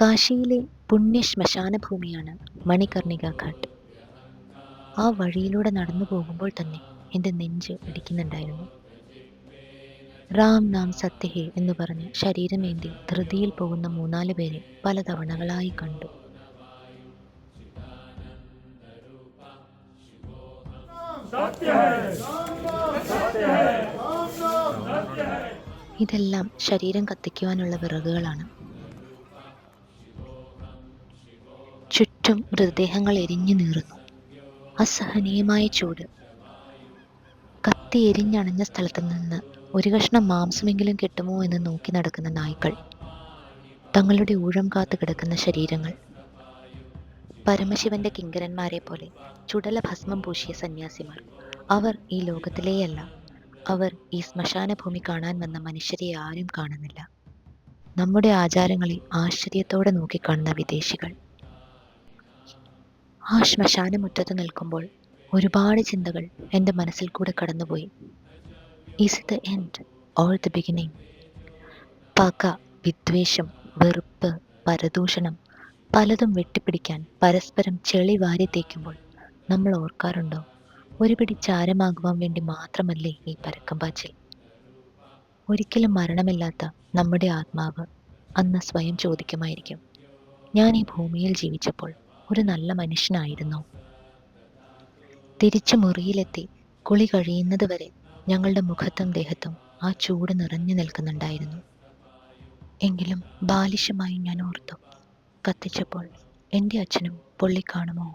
കാശിയിലെ പുണ്യ ശ്മശാന ഭൂമിയാണ് മണികർണിക ഘാട്ട് ആ വഴിയിലൂടെ നടന്നു പോകുമ്പോൾ തന്നെ എന്റെ നെഞ്ച് ഇടിക്കുന്നുണ്ടായിരുന്നു. റാം നാം സത്യഹേ എന്ന് പറഞ്ഞ് ശരീരമേന്തി ധൃതിയിൽ പോകുന്ന മൂന്നാൽ പേരെ പല തവണകളായി കണ്ടു. ഇതെല്ലാം ശരീരം കത്തിക്കുവാനുള്ള വിറകുകളാണ്. ചുറ്റും മൃതദേഹങ്ങൾ എരിഞ്ഞു നീറുന്നു. അസഹനീയമായ ചൂട്. കത്തി എരിഞ്ഞണഞ്ഞ സ്ഥലത്ത് നിന്ന് ഒരു കഷ്ണം മാംസമെങ്കിലും കിട്ടുമോ എന്ന് നോക്കി നടക്കുന്ന നായ്ക്കൾ. തങ്ങളുടെ ഊഴം കാത്തു കിടക്കുന്ന ശരീരങ്ങൾ. പരമശിവന്റെ കിങ്കരന്മാരെ പോലെ ചുടല ഭസ്മം പൂശിയ സന്യാസിമാർ. അവർ ഈ ലോകത്തിലേയല്ല. അവർ ഈ ശ്മശാന ഭൂമി കാണാൻ വന്ന മനുഷ്യരെ ആരും കാണുന്നില്ല. നമ്മുടെ ആചാരങ്ങളെ ആശ്ചര്യത്തോടെ നോക്കിക്കാണുന്ന വിദേശികൾ. ആ ശ്മശാനമുറ്റത്ത് നിൽക്കുമ്പോൾ ഒരുപാട് ചിന്തകൾ എന്റെ മനസ്സിൽ കൂടെ കടന്നുപോയി. Is the end all the beginning പക വിദ്വേഷം വെറുപ്പ് പരദൂഷണം പലതും വെട്ടിപ്പിടിക്കാൻ പരസ്പരം ചെളി വാരി തേക്കുമ്പോൾ നമ്മൾ ഓർക്കാറുണ്ടോ? ഒരു പിടി ചാരമാകുവാൻ വേണ്ടി മാത്രമല്ലേ ഈ പരക്കം പാച്ചിൽ? ഒരിക്കലും മരണമില്ലാത്ത നമ്മുടെ ആത്മാവ് അന്ന് സ്വയം ചോദിക്കുമായിരിക്കും. ഞാൻ ഈ ഭൂമിയിൽ ജീവിച്ചപ്പോൾ ഒരു നല്ല മനുഷ്യനായിരുന്നു. തിരിച്ചു മുറിയിലെത്തി കുളി കഴിയുന്നത് വരെ ഞങ്ങളുടെ മുഖത്തും ദേഹത്തും ആ ചൂട് നിറഞ്ഞു നിൽക്കുന്നുണ്ടായിരുന്നു. എങ്കിലും ബാലിശമായി ഞാൻ ഓർത്തു. കത്തിച്ചപ്പോൾ എന്റെ അച്ഛനും പൊള്ളിക്കാണുമോ?